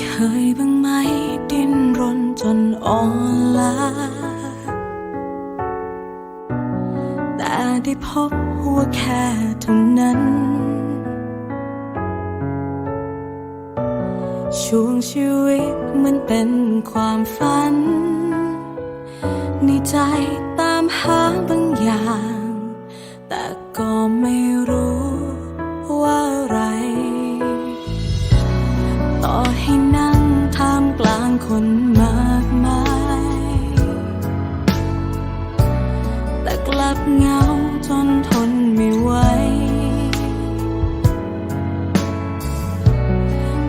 เคยบ้างไหมดิ้นรนจนอ่อนล้า แต่ได้พบว่าแค่เท่านั้น ช่วงชีวิตมันเป็นความฝัน ในใจตามหาบางอย่าง แต่ ดเงาจนทนไม่ไหว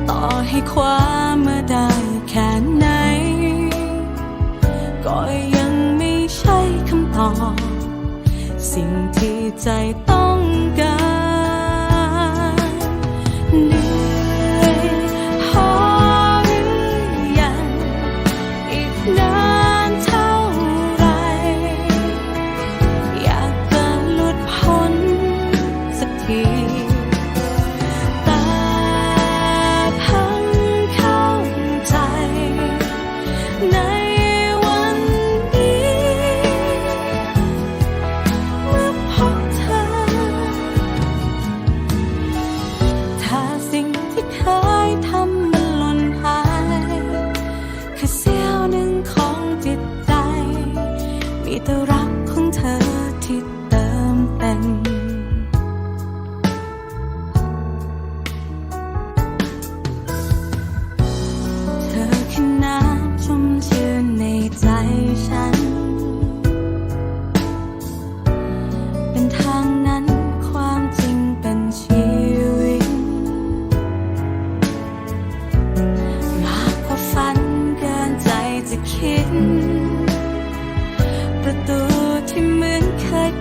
ต่อให้คว้ามาได้แค่ไหน ก็ยังไม่ใช่คำตอบ สิ่งที่ใจต้องการเหนื่อยพอหรือยังอีกนาน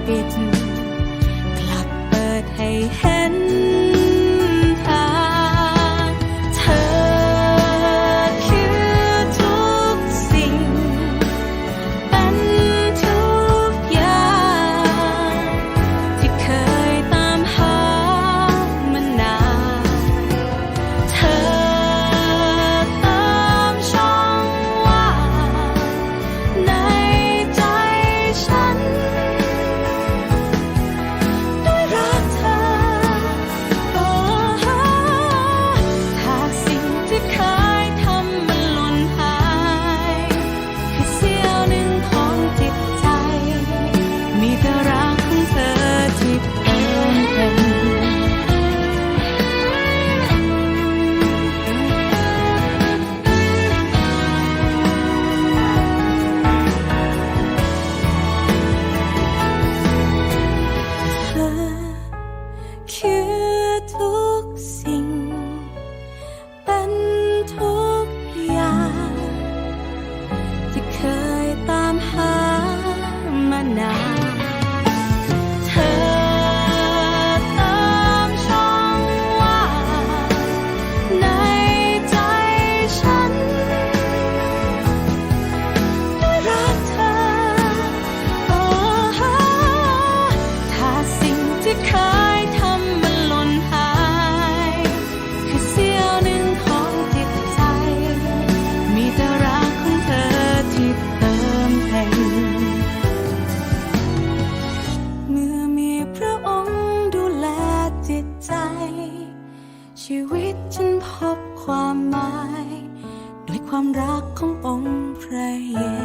ปิด กลับเปิดให้เห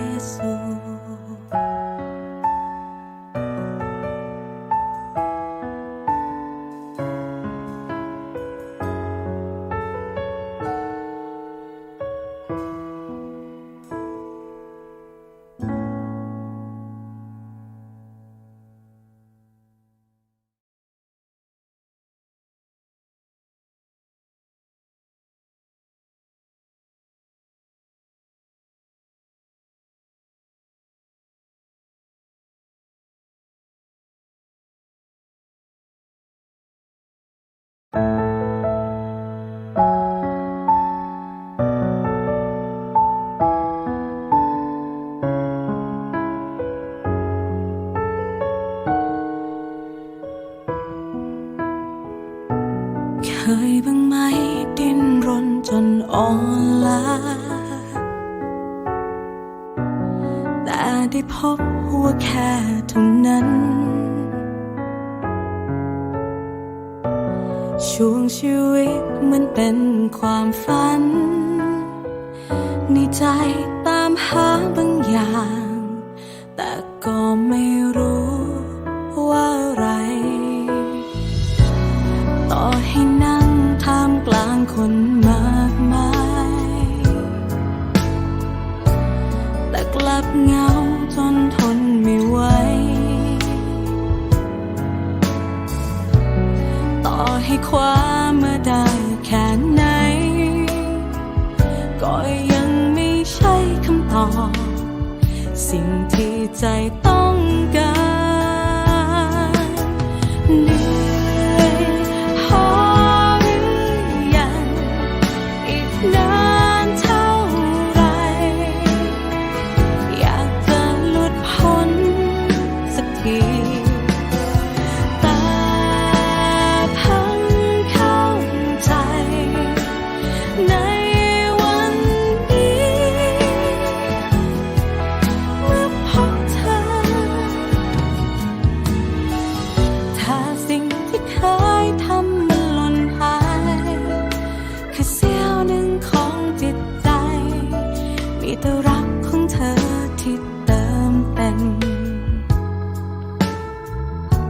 계속 เคยบ้างไหมดิ้นรนจนอ่อนล้า แต่ได้พบว่าแค่ตรงนั้น ช่วงชีวิตมันเป็นความฝัน ในใจตามหาบางอย่าง จนทนไม่ไหว ต่อให้คว้ามาได้แค่ไหน ก็ยังไม่ใช่คำตอบ สิ่งที่ใจต้อง